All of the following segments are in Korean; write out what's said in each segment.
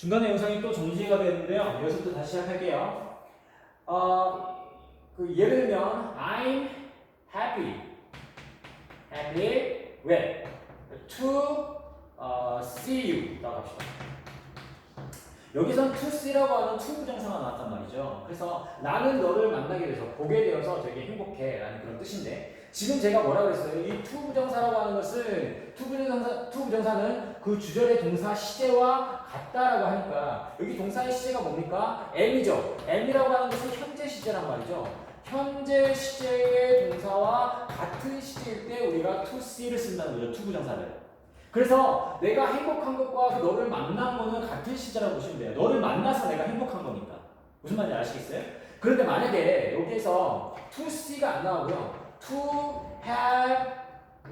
중간에 영상이 또 정지가 되는데요. 여기서부터 다시 시작할게요. 어, 그 예를 들면 I'm happy, happy with to 어, see you라고 합시다. 여기선 to see라고 하는 to 부정사가 나왔단 말이죠. 그래서 나는 너를 만나게 돼서 보게 되어서 되게 행복해라는 그런 뜻인데 지금 제가 뭐라고 했어요? 이 to 부정사라고 하는 것은 to 부정사 to 부정사는 그 주절의 동사 시제와 같다라고 하니까 여기 동사의 시제가 뭡니까? am이죠. am이라고 하는 것은 현재 시제란 말이죠. 현재 시제의 동사와 같은 시제일 때 우리가 to see를 쓴다는 거죠. to 부정사를. 그래서 내가 행복한 것과 그 너를 만난 거는 같은 시제라고 보시면 돼요. 너를 만나서 내가 행복한 거니까. 무슨 말인지 아시겠어요? 그런데 만약에 여기에서 to see가 안 나오고요. to have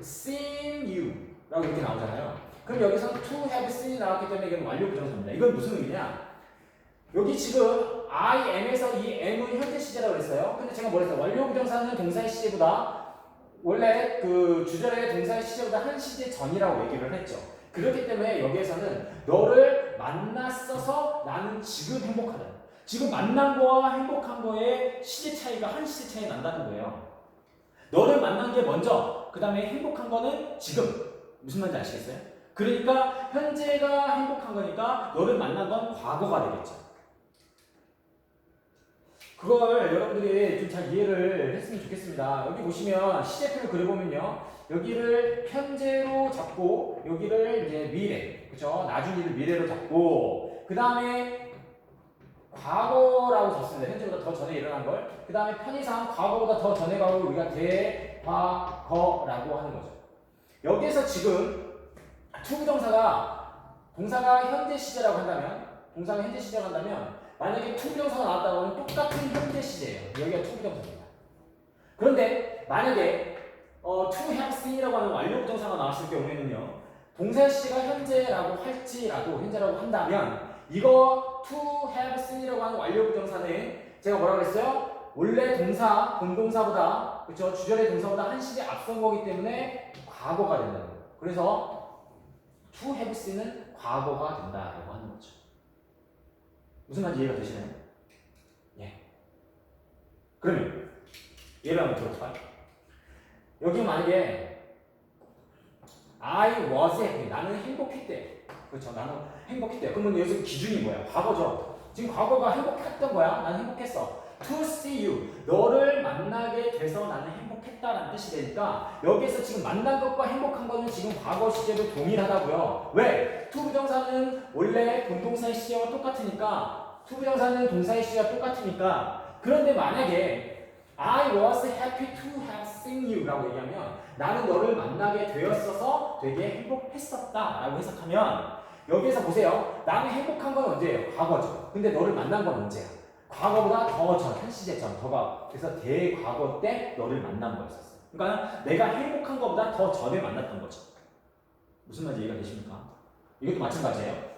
seen you 라고 이렇게 나오잖아요. 그럼 여기서 to have seen이 나왔기 때문에 이건 완료 부정사입니다. 이건 무슨 의미냐? 여기 지금 I am에서 이 am은 현재 시제라고 그랬어요. 근데 제가 뭐랬어요? 완료 부정사는 동사의 시제보다 원래 그 주절의 동사의 시제보다 한 시제 전이라고 얘기를 했죠. 그렇기 때문에 여기에서는 너를 만났어서 나는 지금 행복하다. 지금 만난 거와 행복한 거의 시제 차이가 한 시제 차이 난다는 거예요. 너를 만난 게 먼저, 그 다음에 행복한 거는 지금. 무슨 말인지 아시겠어요? 그러니까 현재가 행복한 거니까 너를 만난 건 과거가 되겠죠. 그걸 여러분들이 좀 잘 이해를 했으면 좋겠습니다. 여기 보시면 시제표를 그려보면요. 여기를 현재로 잡고 여기를 이제 미래, 그렇죠? 나중일을 미래로 잡고 그 다음에 과거라고 썼습니다. 현재보다 더 전에 일어난 걸. 그 다음에 편의상 과거보다 더 전에 가고 우리가 대과거라고 하는 거죠. 여기에서 지금 투부정사가 동사가 현재 시제라고 한다면 동사가 현재 시제라고 한다면 만약에 투부정사가 나왔다고 하면 똑같은 현재 시제예요. 여기가 투부정사입니다. 그런데 만약에 어, to have seen이라고 하는 완료 부정사가 나왔을 경우에는요. 동사 시제가 현재라고 할지라도 현재라고 한다면 이거 to have seen이라고 하는 완료 부정사는 제가 뭐라고 그랬어요? 원래 동사 공동사보다 그렇죠 주절의 동사보다 한 시제 앞선 거기 때문에 과거가 된다는 거예요. 그래서 to have seen은 과거가 된다라고 하는 거죠. 무슨 말인지 이해가 되시나요? 예. 그러면 예를 한번 들어볼까요? 여기 만약에 I was happy 나는 행복했대 그렇죠 나는 행복했대 그러면 여기서 기준이 뭐야 과거죠 지금 과거가 행복했던 거야 나는 행복했어 to see you 너를 만나게 돼서 나는 행복했다라는 뜻이 되니까 여기에서 지금 만난 것과 행복한 거는 지금 과거 시제도 동일하다고요 왜? to 부정사는 원래 본동사의 시제와 똑같으니까 to 부정사는 동사의 시제와 똑같으니까 그런데 만약에 I was happy to have seen you 라고 얘기하면 나는 너를 만나게 되었어서 되게 행복했었다 라고 해석하면 여기에서 보세요 나는 행복한 건 언제예요? 과거죠 근데 너를 만난 건 언제야? 과거보다 더 전, 한 시제 전, 더가 그래서 대과거 때 너를 만난 거였었어요. 그러니까 내가 행복한 것보다 더 전에 만났던 거죠. 무슨 말인지 이해가 되십니까? 이것도 마찬가지예요.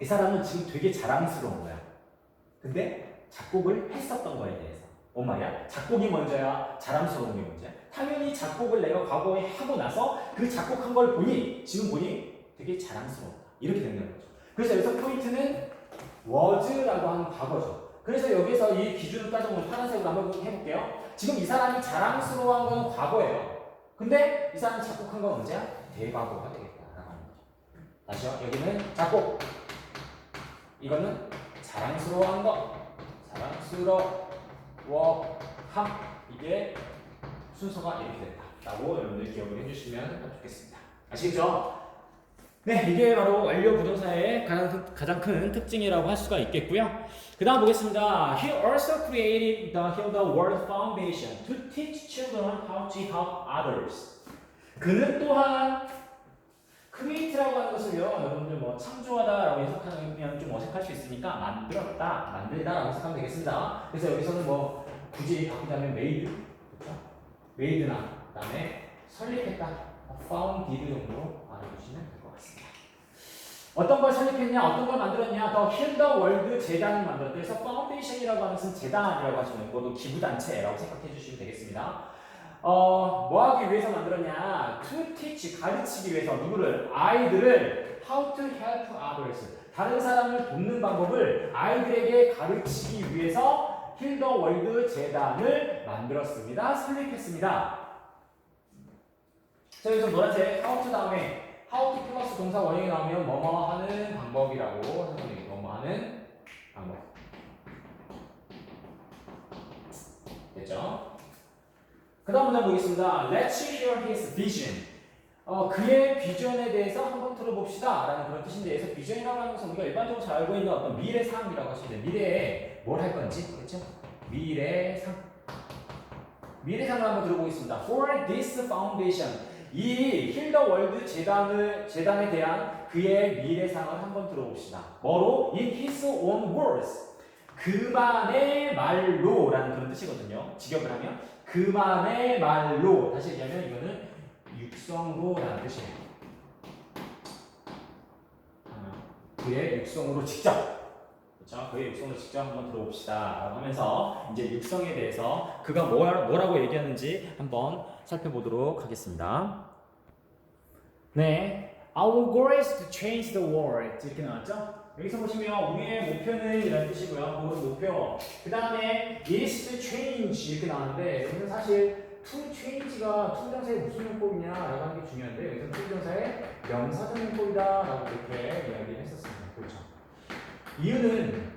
이 사람은 지금 되게 자랑스러운 거야. 근데 작곡을 했었던 거에 대해서. 뭔 말이야? 작곡이 먼저야? 자랑스러운 게 먼저야? 당연히 작곡을 내가 과거에 하고 나서 그 작곡한 걸 보니 지금 보니 되게 자랑스러웠다 이렇게 된다는 거죠. 그래서 여기서 포인트는 was라고 하는 과거죠 그래서 여기서 이 기준을 따져보면 파란색으로 한번 해볼게요. 지금 이 사람이 자랑스러워한 건 과거예요. 근데 이 사람이 작곡한 건 언제야? 대과거가 거죠. 다시요 여기는 작곡. 이거는 자랑스러워한 거. 자랑스러워함. 이게 순서가 이렇게 됐다라고 여러분들 기억을 해주시면 좋겠습니다. 아시겠죠? 네, 이게 바로 완료 부동사의 가장, 가장 큰 특징이라고 할 수가 있겠고요. 그 다음 보겠습니다. He also created the the World Foundation to teach children how to help others. 그는 또한 create라고 하는 것을요, 여러분들 뭐 창조하다라고 해석하면 좀 어색할 수 있으니까 만들었다, 만들다라고 해석하면 되겠습니다. 그래서 여기서는 뭐 굳이 바꾸자면 made, 그렇죠? made나 그다음에 설립했다, founded 정도로 것 같습니다. 어떤 걸 설립했냐, 어떤 걸 만들었냐, 더 힐더 월드 재단을 만들었다. 그래서 파운데이션이라고 하는 것은 재단이라고 하시면 이것도 기부단체라고 생각해 주시면 되겠습니다. 어, 뭐 하기 위해서 만들었냐? To teach, 가르치기 위해서 누구를? 아이들을 how to help others. 다른 사람을 돕는 방법을 아이들에게 가르치기 위해서 힐더 월드 재단을 만들었습니다. 설립했습니다. 자, 여기서 노란색 how to 다음에 how 플러스 동사 원형이 나오면 뭐뭐 하는 방법이라고 선생님이 뭐뭐 하는 방법. 됐죠? 그 다음 문장 보겠습니다. Let's hear his vision. 어, 그의 비전에 대해서 한번 들어봅시다. 라는 그런 뜻인데, 여기서 비전이라고 하는 것은 우리가 일반적으로 잘 알고 있는 어떤 미래 상이라고 하시면 돼요. 미래에 뭘 할 건지, 그렇죠? 미래 상. 미래 상을 한번 들어보겠습니다. For this foundation. 이 힐더 월드 재단을, 재단에 대한 그의 미래상을 한번 들어봅시다. 뭐로? In his own words. 그만의 말로 라는 그런 뜻이거든요. 직역을 하면 그만의 말로 다시 얘기하면 이거는 육성으로라는 뜻이에요. 아, 그의 육성으로 직접 그렇죠? 그의 육성으로 직접 한번 들어봅시다라고 하면서 이제 육성에 대해서 그가 뭐, 뭐라고 얘기하는지 한번 살펴보도록 하겠습니다. 네, Our goal is to change the world 이렇게 나왔죠? 여기서 보시면 우리의 목표는 이런 뜻이고요. 그건 목표. 그 다음에 is to change 이렇게 나왔는데 여기서 사실 to change가 투정사의 무슨 용법이냐 라고 하는 게 중요한데 여기서 투정사의 명사적 용법이다 라고 이렇게 이야기를 했었습니다. 그렇죠. 이유는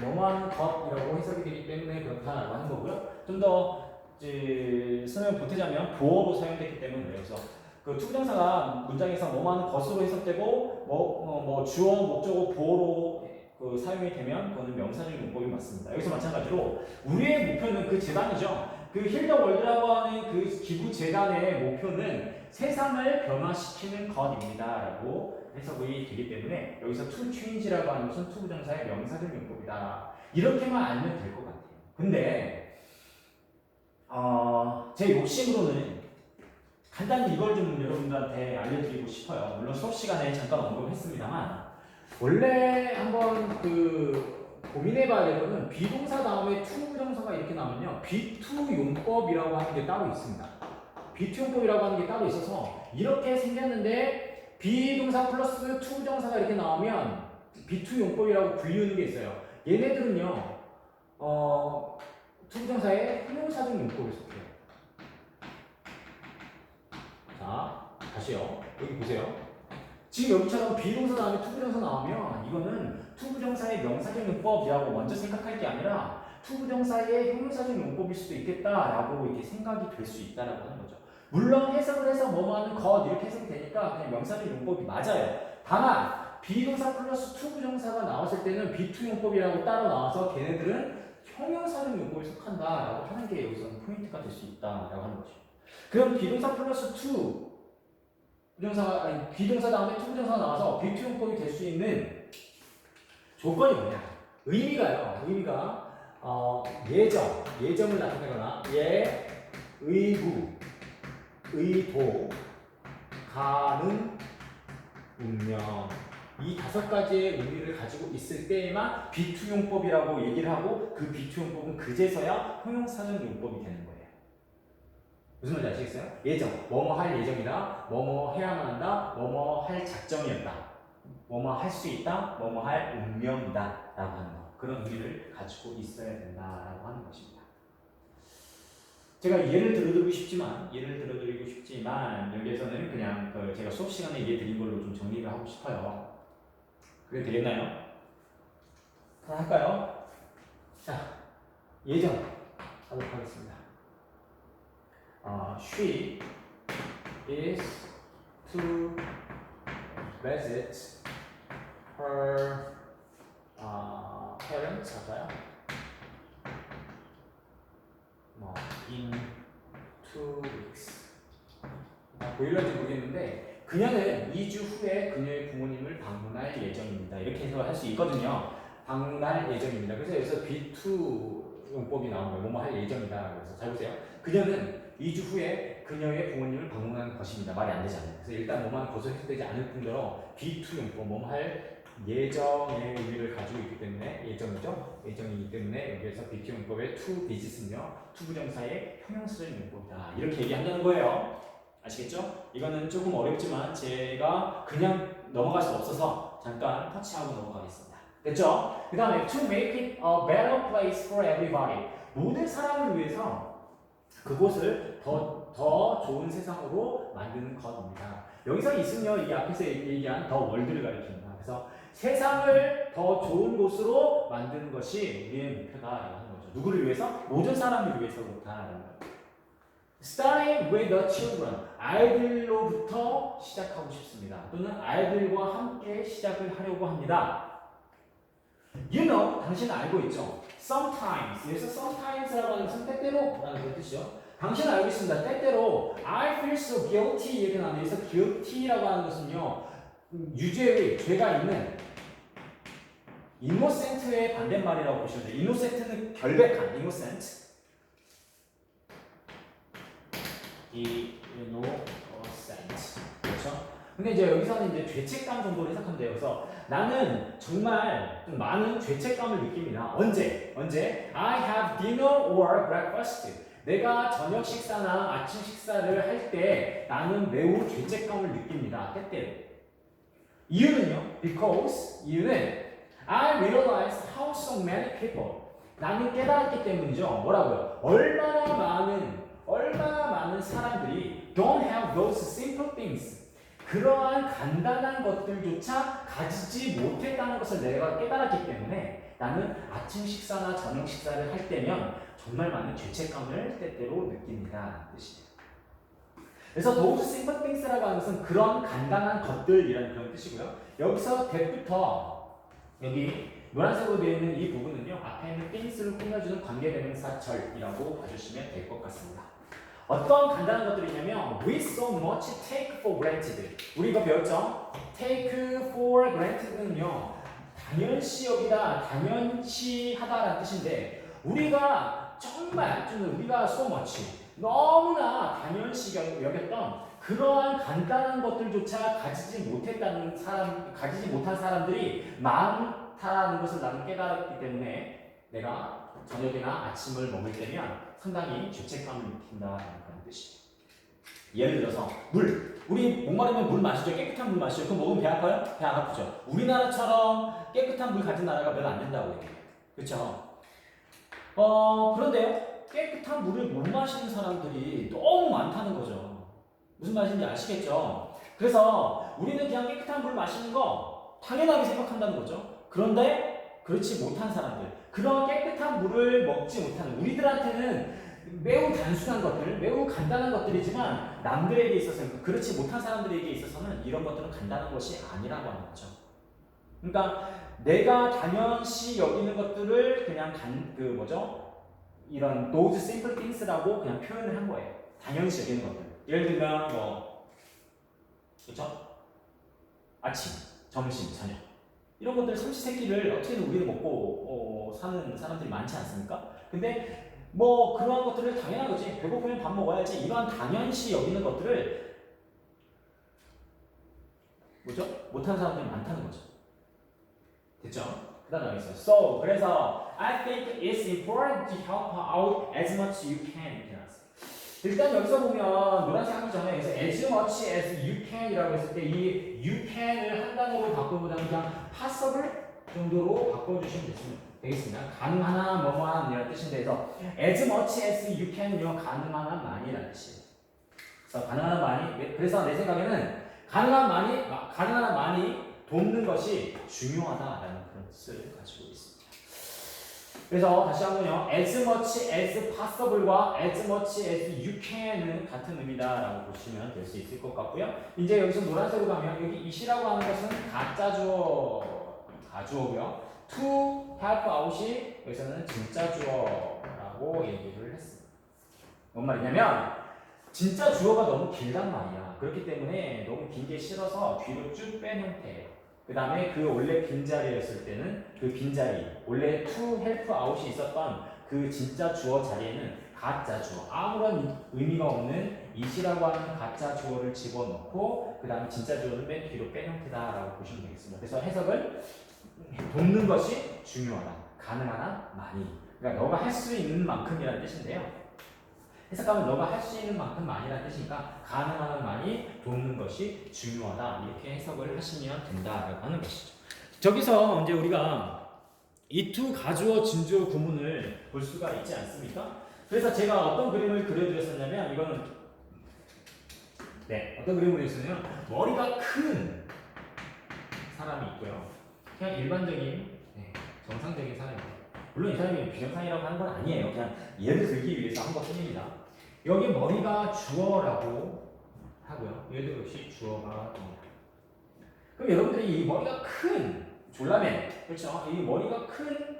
뭐뭐하는 것이라고 해석이 되기 때문에 그렇다라고 하는 거고요. 좀더 설명 보태자면 보어로 사용됐기 때문에. 그래서 그 투부정사가 문장에서 뭐뭐하는 것으로 해석되고 뭐, 어, 뭐 주어, 목적어, 보어로 그 사용이 되면 그거는 명사적 용법이 맞습니다. 여기서 마찬가지로 우리의 목표는 그 재단이죠. 그 힐더 월드라고 하는 그 기부 재단의 목표는 세상을 변화시키는 것입니다라고 해석이 되기 때문에 여기서 to change라고 하는 것은 투부정사의 명사적 용법이다. 이렇게만 알면 될 것 같아요. 근데 어, 제 욕심으로는 간단히 이걸 좀 여러분들한테 알려드리고 싶어요. 물론 수업 시간에 잠깐 언급했습니다만 원래 한번 그 고민해봐야 될 거는 비동사 다음에 to 정사가 이렇게 나오면요 B2 용법이라고 하는 게 따로 있습니다. B2 용법이라고 하는 게 따로 있어서 이렇게 생겼는데 비동사 플러스 to 정사가 이렇게 나오면 B2 용법이라고 불리우는 게 있어요. 얘네들은요 어, to 정사의 형용사적 용법에 속해요. 자, 다시요. 여기 보세요. 지금 여기처럼 비동사 다음에 투부정사 나오면 이거는 투부정사의 명사적 용법이라고 먼저 생각할 게 아니라 투부정사의 형용사적 용법일 수도 있겠다라고 이렇게 생각이 될 수 있다라고 하는 거죠. 물론 해석을 해서 뭐뭐 하는 것 이렇게 해석이 되니까 그냥 명사적 용법이 맞아요. 다만 비동사 플러스 투부정사가 나왔을 때는 비투 용법이라고 따로 나와서 걔네들은 형용사적 용법에 속한다라고 하는 게 여기서는 포인트가 될 수 있다라고 하는 거죠. 그럼 비동사 플러스 투 부정사가 아니 비동사 다음에 투 부정사가 나와서 비투 용법이 될 수 있는 조건이 뭐냐? 의미가요. 의미가 어, 예정, 예정을 나타내거나 예, 의구, 의도, 가능, 운명 이 다섯 가지의 의미를 가지고 있을 때에만 비투용법이라고 얘기를 하고 그 비투용법은 그제서야 형용사적 용법이 되는 거예요. 무슨 말인지 아시겠어요? 예정, 뭐뭐 할 예정이다, 뭐뭐 해야만 한다, 뭐뭐 할 작정이었다, 뭐뭐 할 수 있다, 뭐뭐 할 운명이다 라고 하는 거 그런 의미를 가지고 있어야 된다라고 하는 것입니다. 제가 예를 들어드리고 싶지만 예를 들어드리고 싶지만 여기에서는 그냥 그 제가 수업 시간에 얘기 드린 걸로 좀 정리를 하고 싶어요. 그게 되겠나요? 하나 할까요? 자, 예정 하도록 하겠습니다. 어, she is to visit her 어, parents 할까요? 뭐 in two weeks 아, 보일런지 모르겠는데 그녀는 2주 후에 그녀의 부모님을 방문할 예정입니다. 이렇게 해서 할 수 있거든요. 방문할 예정입니다. 그래서 여기서 B2 용법이 나온 거예요. 뭐뭐 할 예정이다. 그래서 잘 보세요. 그녀는 2주 후에 그녀의 부모님을 방문하는 것입니다. 말이 안 되잖아요. 그래서 일단 뭐만 거소 해석되지 않을 뿐더러 B2 용법, 뭐뭐 할 예정의 의미를 가지고 있기 때문에 예정이죠. 예정이기 때문에 여기에서 B2 용법의 to visit은요. to 부정사의 형용사적 용법이다. 이렇게 얘기한다는 거예요. 아시겠죠? 이거는 조금 어렵지만 제가 그냥 넘어갈 수 없어서 잠깐 터치하고 넘어가겠습니다. 됐죠? 그 다음에 to make it a better place for everybody. 모든 사람을 위해서 그곳을 더, 더 좋은 세상으로 만드는 것입니다. 여기서 있으며 이 앞에서 얘기한 더 월드를 가리킵니다. 그래서 세상을 더 좋은 곳으로 만드는 것이 우리의 목표다라고 하는 거죠. 누구를 위해서? 모든 사람을 위해서 그렇다라는. Starting with the children. 아이들로부터 시작하고 싶습니다. 또는 아이들과 함께 시작을 하려고 합니다. You know, 당신은 알고 있죠. Sometimes. 여기서 sometimes라고 하는 것은 때때로라는 그 뜻이죠. 당신은 알고 있습니다. 때때로 I feel so guilty 이렇게 나오는데 여기서 guilty라고 하는 것은요. 음, 유죄의 죄가 있는 innocent의 반대말이라고 보시면 돼요. innocent는 결백한 innocent. 이 innocent. 그렇죠? 근데 이제 여기서는 이제 죄책감 정도로 해석하면 돼요. 그래서 나는 정말 좀 많은 죄책감을 느낍니다. 언제? 언제? I have dinner or breakfast. 내가 저녁 식사나 아침 식사를 할 때 나는 매우 죄책감을 느낍니다. 때때로. 이유는요? Because 이유는 I realize how so many people 나는 깨달았기 때문이죠. 뭐라고요? 얼마나 많은 얼마나 많은 사람들이 don't have those simple things 그러한 간단한 것들조차 가지지 못했다는 것을 내가 깨달았기 때문에 나는 아침 식사나 저녁 식사를 할 때면 정말 많은 죄책감을 때때로 느낍니다. 뜻이에요. 그래서 those simple things라고 하는 것은 그런 간단한 것들이라는 그런 뜻이고요. 여기서 대부터 여기 노란색으로 되어 있는 이 부분은요. 앞에 있는 things를 꾸며주는 관계대명사절이라고 봐주시면 될 것 같습니다. 어떤 간단한 것들이냐면 we so much take for granted 우리 이거 배웠죠? take for granted는요 당연시 여기다 당연시 하다라는 뜻인데 우리가 정말 좀 우리가 so much 너무나 당연시 여- 여겼던 그러한 간단한 것들조차 가지지 못했다는 사람 가지지 못한 사람들이 많다라는 것을 나는 깨달았기 때문에 내가 저녁이나 아침을 먹을 때면 상당히 죄책감을 느낀다는 그런 뜻이에요. 예를 들어서 물. 우리 목마르면 물 마시죠. 깨끗한 물 마시죠. 그럼 먹으면 배 아파요? 배 안 아프죠. 우리나라처럼 깨끗한 물 가진 나라가 몇 안 된다고 얘기해요. 그렇죠? 어 그런데요. 깨끗한 물을 못 마시는 사람들이 너무 많다는 거죠. 무슨 말인지 아시겠죠? 그래서 우리는 그냥 깨끗한 물 마시는 거 당연하게 생각한다는 거죠. 그런데 그렇지 못한 사람들, 그런 깨끗한 물을 먹지 못하는 우리들한테는 매우 단순한 것들, 매우 간단한 것들이지만 남들에게 있어서는 그렇지 못한 사람들에게 있어서는 이런 것들은 간단한 것이 아니라고 하는 거죠. 그러니까 내가 당연시 여기는 것들을 그냥 간, 그 뭐죠? 이런 those simple things라고 그냥 표현을 한 거예요. 당연시 여기는 것들. 예를 들면 뭐 그렇죠? 아침, 점심, 저녁 이런 것들 삼시세끼를 어떻게든 우리는 먹고 어, 사는 사람들이 많지 않습니까? 근데 뭐 그러한 것들을 당연한 거지 배고프면 밥 먹어야지 이러한 당연시 여기는 것들을 뭐죠? 못하는 사람들이 많다는 거죠. 됐죠? 그 다음에 있어요. So 그래서 I think it's important to help out as much you can. 일단 여기서 보면 노란색 하기 전에 여기서 as much as you can이라고 했을 때 이 you can을 한 단어로 바꾸보다는 그냥 possible 정도로 바꿔주시면 되겠습니다. 가능하나 뭐뭐한 이라는 뜻인데 그래서 as much as you can은요 가능한 한 많이라는 뜻이에요. 그래서 가능한 한 많이 그래서 내 생각에는 가능한 많이 가능한 한 많이 돕는 것이 중요하다라는 그런 뜻을 가지고 있습니다. 그래서 다시 한번요. as much as possible과 as much as you can은 같은 의미다라고 보시면 될 수 있을 것 같고요. 이제 여기서 노란색으로 가면 여기 이시라고 하는 것은 가짜 주어 가주어고요. to help out이 여기서는 진짜 주어라고 얘기를 했습니다. 뭔 말이냐면 진짜 주어가 너무 길단 말이야. 그렇기 때문에 너무 긴 게 싫어서 뒤로 쭉 뺀 형태예요. 그 다음에 그 원래 빈자리였을 때는 그 빈자리, 원래 to help out이 있었던 그 진짜 주어 자리에는 가짜 주어, 아무런 의미가 없는 이시라고 하는 가짜 주어를 집어넣고 그 다음에 진짜 주어는 맨 뒤로 뺀 형태다라고 보시면 되겠습니다. 그래서 해석을 돕는 것이 중요하다. 가능하나 많이. 그러니까 너가 할 수 있는 만큼이라는 뜻인데요. 해석하면 너가 할 수 있는 만큼 많이라는 뜻이니까 가능한 한 많이 돕는 것이 중요하다. 이렇게 해석을 하시면 된다라고 하는 것이죠. 저기서 이제 우리가 이두 가주어 진주어 구문을 볼 수가 있지 않습니까? 그래서 제가 어떤 그림을 그려드렸었냐면 이거는 네 어떤 그림을 그렸었냐면 머리가 큰 사람이 있고요. 그냥 일반적인 네, 정상적인 사람입니다. 물론 이 사람이 비정상이라고 하는 건 아니에요. 그냥 예를 들기 위해서 한 것뿐입니다. 여기 머리가 주어라고 하고요. 얘도 역시 주어가 됩니다. 그럼 여러분들이 이 머리가 큰 졸라맨, 그렇죠? 이 머리가 큰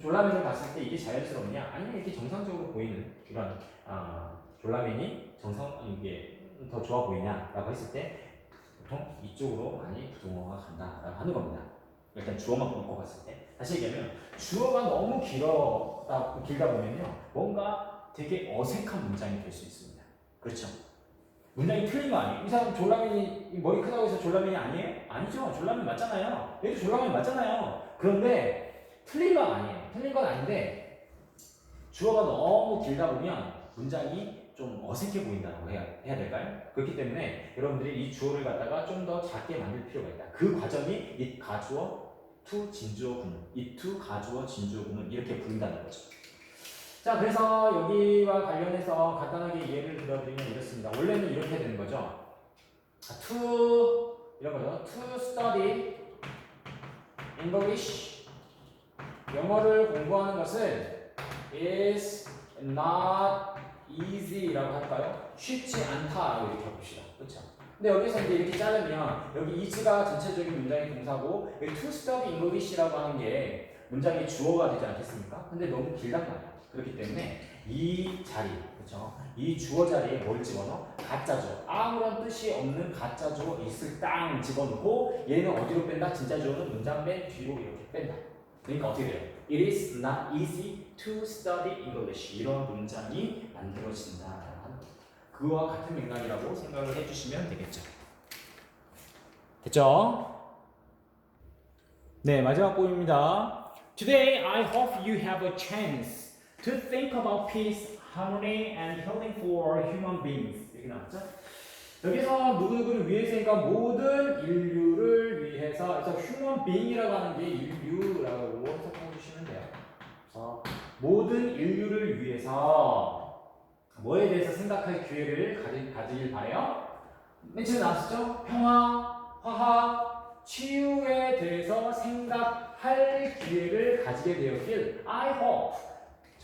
졸라맨을 봤을 때 이게 자연스럽냐? 아니면 이렇게 정상적으로 보이는 이런 아, 졸라맨이 정상 이게 더 좋아 보이냐라고 했을 때 보통 이쪽으로 많이 부동어가 간다라고 하는 겁니다. 일단 주어만 놓고 봤을 때 다시 얘기하면 주어가 너무 길어다 길다 보면요 뭔가 되게 어색한 문장이 될 수 있습니다. 그렇죠? 문장이 틀린 거 아니에요? 이 사람 졸라맨이 이 머리 크다고 해서 졸라맨이 아니에요? 아니죠. 졸라맨 맞잖아요. 얘도 졸라맨 맞잖아요. 그런데 틀린 건 아니에요. 틀린 건 아닌데 주어가 너무 길다 보면 문장이 좀 어색해 보인다고 해야, 해야 될까요? 그렇기 때문에 여러분들이 이 주어를 갖다가 좀 더 작게 만들 필요가 있다. 그 과정이 이 가주어 투 진주어 구문, 이 투 가주어 진주어 구문 이렇게 부른다는 거죠. 자, 그래서 여기와 관련해서 간단하게 예를 들어드리면 이렇습니다. 원래는 이렇게 되는 거죠. to 이런 거죠. To study English 영어를 공부하는 것은 is not easy라고 할까요? 쉽지 않다라고 이렇게 봅시다. 그렇죠? 근데 여기서 이제 이렇게 자르면 여기 is가 전체적인 문장의 동사고 여기 to study English라고 하는 게 문장의 주어가 되지 않겠습니까? 근데 너무 길단 말이야. 그렇기 때문에 이 자리, 그렇죠? 이 주어 자리에 뭘 집어넣어? 가짜죠. 아무런 뜻이 없는 가짜 주어 있을 땅 집어넣고 얘는 어디로 뺀다? 진짜 주어는 문장 맨 뒤로 이렇게 뺀다. 그러니까 어떻게 돼요? It is not easy to study English. 이런 문장이 만들어진다. 그와 같은 맥락이라고 생각을 해주시면 되겠죠. 됐죠? 네, 마지막 보입니다. Today, I hope you have a chance to think about peace, harmony, and healing for human beings. 이렇게 나왔죠? 여기서 누구누구를 위해서니까 모든 인류를 위해서 그래서 human being이라고 하는 게 인류라고 해석해 주시면 돼요. 그래서 모든 인류를 위해서 뭐에 대해서 생각할 기회를 가지, 가지길 바래요. 맨 처음에 나왔었죠? 평화, 화합, 치유에 대해서 생각할 기회를 가지게 되었길 I hope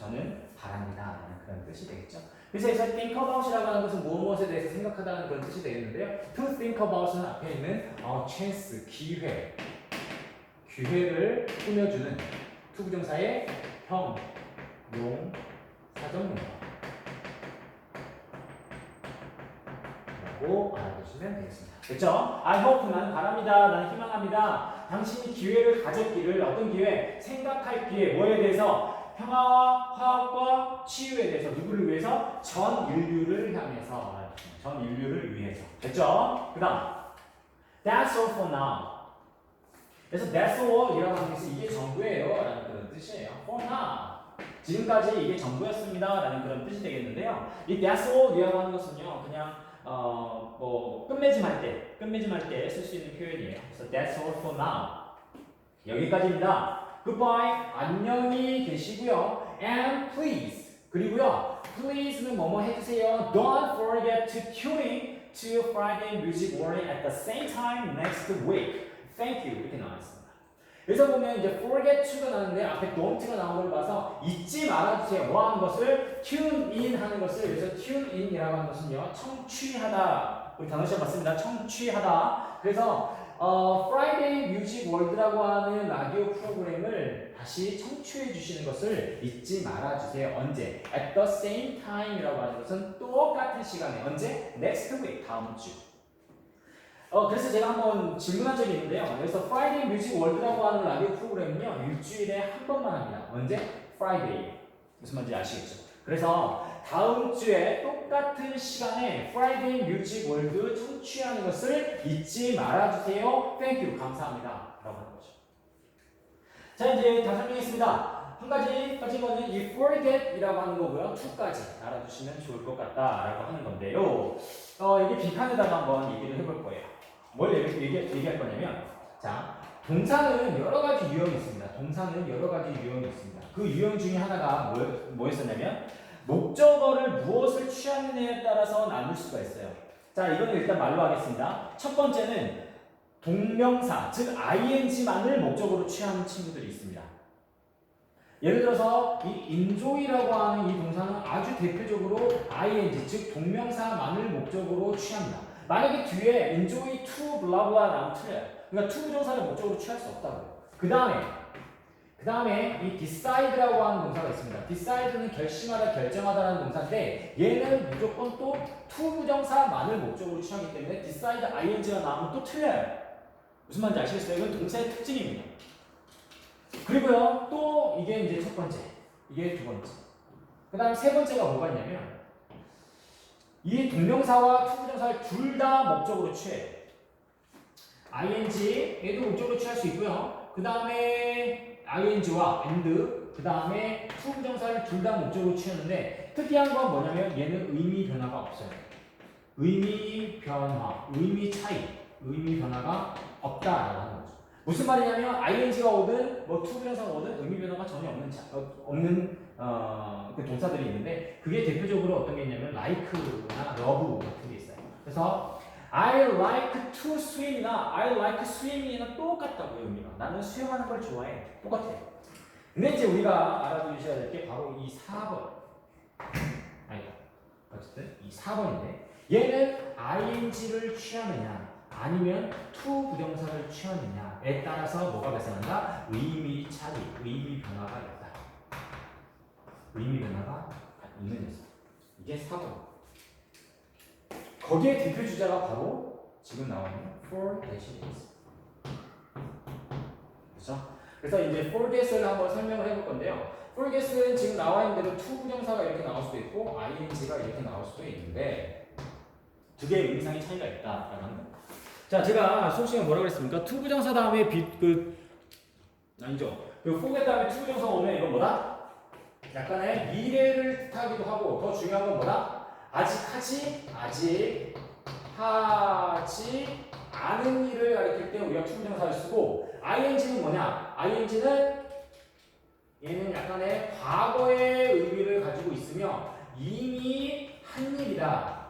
저는 바랍니다 라는 그런 뜻이 되겠죠 그래서 여기서 think about이라고 하는 것은 무엇에 대해서 생각하다는 그런 뜻이 되겠는데요 to think about은 앞에 있는 어, chance, 기회 기회를 꾸며주는 투부정사의 형, 용, 사전문과 라고 알아두시면 되겠습니다. 됐죠? I hope 나는 바랍니다. 나는 희망합니다. 당신이 기회를 가졌기를 어떤 기회? 생각할 기회. 뭐에 대해서? 평화와 화합과 치유에 대해서 누구를 위해서? 전 인류를 향해서 전 인류를 위해서. 됐죠? 그 다음 That's all for now. 그래서 that's all이라고 하는 것은 이게 전부예요 라는 그런 뜻이에요. For now. 지금까지 이게 전부였습니다 라는 그런 뜻이 되겠는데요. 이 that's all이라고 하는 것은요 그냥 어, 뭐 끝맺음 할 때, 끝맺음 할 때 쓸 수 있는 표현이에요. 그래서 that's all for now. 여기까지입니다. Goodbye. 안녕히 계시고요. And please. 그리고요. Please는 뭐뭐 해주세요. Don't forget to tune in to Friday Music Morning at the same time next week. Thank you. 이렇게 나와 있습니다. 여기서 보면 이제 forget to가 나오는데 앞에 don't가 나온 걸 봐서 잊지 말아주세요. 뭐 하는 것을 tune in 하는 것을 여기서 tune in이라고 하는 것은요 청취하다 우리 단어 시험 봤습니다. 청취하다. 그래서 어, Friday Music World라고 하는 라디오 프로그램을 다시 청취해 주시는 것을 잊지 말아 주세요. 언제? At the same time이라고 하는 것은 똑같은 시간에 언제? Next week 다음 주. 어, 그래서 제가 한번 질문한 적이 있는데요. 그래서 Friday Music World라고 하는 라디오 프로그램은요, 일주일에 한 번만 합니다. 언제? Friday. 무슨 말인지 아시겠죠? 그래서 다음 주에 똑같은 시간에 Friday Music World 청취하는 것을 잊지 말아주세요. You. 감사합니다. 라고 하는 거죠. 자, 이제 다 설명했습니다. 한 가지 빠진 거는 이 forget이라고 하는 거고요. to까지 알아두시면 좋을 것 같다라고 하는 건데요. 어, 이게 빈칸에다가 한번 얘기를 해볼 거예요. 뭘 얘기, 얘기, 얘기할 거냐면, 자, 동사는 여러 가지 유형이 있습니다. 동사는 여러 가지 유형이 있습니다. 그 유형 중에 하나가 뭐, 뭐였었냐면, 목적어를 무엇을 취하느냐에 따라서 나눌 수가 있어요. 자, 이거는 일단 말로 하겠습니다. 첫 번째는 동명사, 즉 ing만을 목적으로 취하는 친구들이 있습니다. 예를 들어서 이 enjoy라고 하는 이 동사는 아주 대표적으로 ing, 즉 동명사만을 목적으로 취합니다. 만약에 뒤에 enjoy to 블라블라 나오면 틀려요. 그러니까 to 부정사를 목적으로 취할 수 없다고요. 그 다음에 그 다음에 이 decide라고 하는 동사가 있습니다. decide는 결심하다, 결정하다라는 동사인데 얘는 무조건 또 to 부정사만을 목적으로 취하기 때문에 decide ing가 나오면 또 틀려요. 무슨 말인지 아시겠어요? 이건 동사의 특징입니다. 그리고요, 또 이게 이제 첫 번째, 이게 두 번째. 그 다음 세 번째가 뭐가 있냐면, 이 동명사와 투부정사를 둘 다 목적으로 취해요. ing, 얘도 목적으로 취할 수 있고요. 그 다음에 ing와 and, 그 다음에 투부정사를 둘 다 목적으로 취하는데, 특이한 건 뭐냐면 얘는 의미 변화가 없어요. 의미 변화, 의미 차이, 의미 변화가 없다라고 하는 거죠. 무슨 말이냐면 ing가 오든 뭐 투부정사가 오든 의미 변화가 전혀 없는 자, 어, 없는 어, 그 동사들이 있는데 그게 대표적으로 어떤 게 있냐면 like나 love 같은 게 있어요. 그래서 I like to swim이나 I like swimming이나 똑같다고요 의미가. 나는 수영하는 걸 좋아해. 똑같아요. 근데 이제 우리가 알아두셔야 될 게 바로 이 4번. 아니다. 어쨌든 이 4번인데 얘는 ing를 취하느냐 아니면 to 부정사를 취하느냐에 따라서 뭐가 발생한다? 의미 차이, 의미 변화가 있다. 의미 변화가 있는 녀석. 이게 4번. 거기에 대표 주자가 바로 지금 나오는 for get입니다. 그렇죠? 그래서 이제 forget을 한번 설명을 해볼 건데요. forget은 지금 나와 있는 대로 to 부정사가 이렇게 나올 수도 있고 ing가 이렇게 나올 수도 있는데 두 개의 의미상의 차이가 있다라고 하는 겁니다. 자, 제가 수업 시간에 뭐라고 그랬습니까? 투 부정사 다음에 비, 그 아니죠. 그 forget 다음에 투 부정사 오면 이건 뭐다? 약간의 미래를 뜻하기도 하고 더 중요한 건 뭐다? 아직 하지 아직 하지 않은 일을 가리킬 때 우리가 투 부정사를 쓰고 ing는 뭐냐? ing는 얘는 약간의 과거의 의미를 가지고 있으며 이미 한 일이다.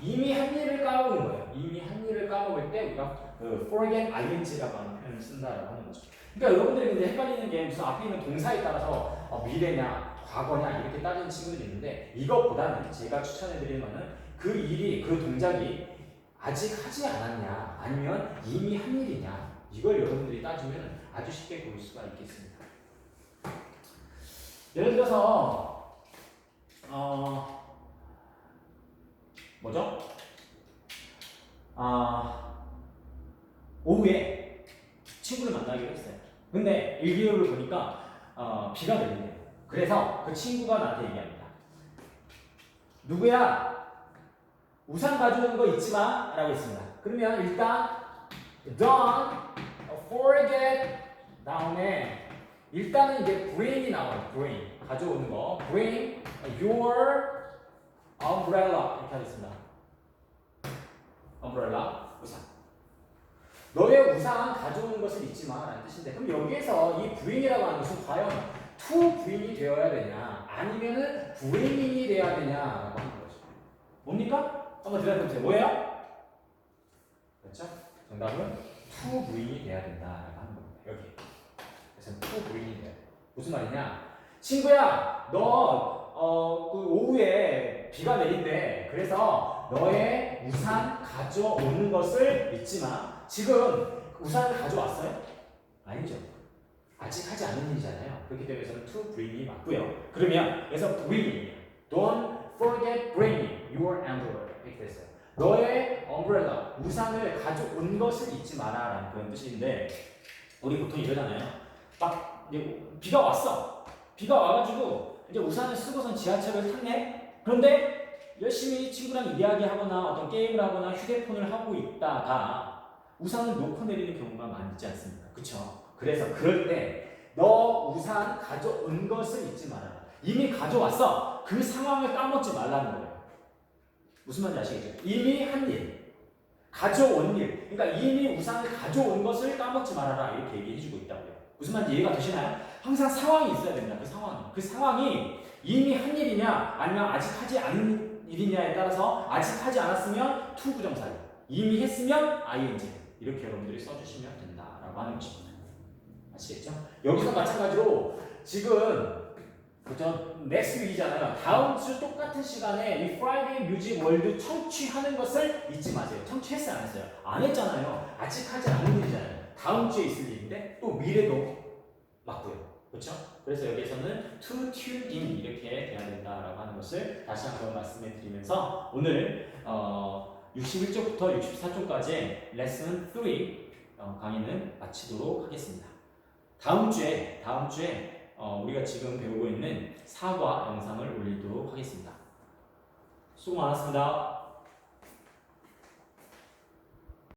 이미 한 일을 까먹은 거예요. 이미 한 일을 까먹을 때 우리가 그 forget ing라고 하는 표현을 쓴다라고 하는 거죠. 그러니까 여러분들이 근데 헷갈리는 게 무슨 앞에 있는 동사에 따라서 어, 미래냐, 과거냐 이렇게 따지는 친구들이 있는데 이것보다는 제가 추천해드리는 거는 그 일이, 그 동작이 아직 하지 않았냐, 아니면 이미 한 일이냐 이걸 여러분들이 따지면 아주 쉽게 고를 수가 있겠습니다. 예를 들어서 어. 뭐죠? 아 오후에 친구를 만나기로 했어요. 근데 일기예보를 보니까 어, 비가 내린대요. 그래서 그 친구가 나한테 얘기합니다. 누구야? 우산 가져오는 거 잊지 마. 라고 했습니다. 그러면 일단 don't forget 다음에 일단은 이제 bring이 나와요. bring 가져오는 거. bring your umbrella 이렇게 하겠습니다. umbrella 우산. 너의 우산 가져오는 것을 잊지 마라는 뜻인데 그럼 여기에서 이 bring이라고 하는 것은 과연 to bring이 되어야 되냐 아니면은 bringing이 돼야 되냐라고 하는 거죠. 뭡니까? 한번 대답해 보세요. 뭐예요? 그렇죠? 정답은 to bring이 돼야 된다라고 하는 겁니다. 여기. 그래서 to bring이 돼야 돼. 무슨 말이냐? 친구야, 너 어, 그 오후에 비가 내린대. 그래서 너의 우산 가져오는 것을 잊지 마. 지금 우산을 가져왔어요? 아니죠. 아직 하지 않은 일이잖아요. 그렇기 때문에 저는 to bring이 맞고요. 그러면 그래서 bring, don't forget bringing your umbrella 이렇게 됐어요. 너의 umbrella, 우산을 가져온 것을 잊지 마라라는 그런 뜻인데 우리 보통 이러잖아요. 막 비가 왔어. 비가 와가지고 이제 우산을 쓰고선 지하철을 탔네. 그런데 열심히 친구랑 이야기하거나 어떤 게임을 하거나 휴대폰을 하고 있다가 우산을 놓고 내리는 경우가 많지 않습니까? 그쵸? 그래서 그럴 때 너 우산 가져온 것을 잊지 말아라. 이미 가져왔어. 그 상황을 까먹지 말라는 거예요. 무슨 말인지 아시겠죠? 이미 한 일, 가져온 일. 그러니까 이미 우산을 가져온 것을 까먹지 말아라. 이렇게 얘기해주고 있다고요. 무슨 말인지 이해가 되시나요? 항상 상황이 있어야 됩니다. 그 상황이. 그 상황이 이미 한 일이냐 아니면 아직 하지 않은 일이냐에 따라서 아직 하지 않았으면 to 부정사유. 이미 했으면 ing. 이렇게 여러분들이 써주시면 된다라고 하는 것입니다. 아시겠죠? 여기서 마찬가지로 지금 그죠? next week이잖아요. 다음 주 똑같은 시간에 이 Friday Music World 청취하는 것을 잊지 마세요. 청취했어요, 안 했어요? 안 했잖아요. 아직 하지 않은 일이잖아요. 다음 주에 있을 일인데 또 미래도 맞고요. 그렇죠? 그래서 여기에서는 to tune in 이렇게 돼야 된다라고 하는 것을 다시 한번 말씀해 드리면서 오늘 어, 61쪽부터 64쪽까지 레슨 3 어, 강의는 마치도록 하겠습니다. 다음 주에 다음 주에 어, 우리가 지금 배우고 있는 사과 영상을 올리도록 하겠습니다. 수고 많았습니다.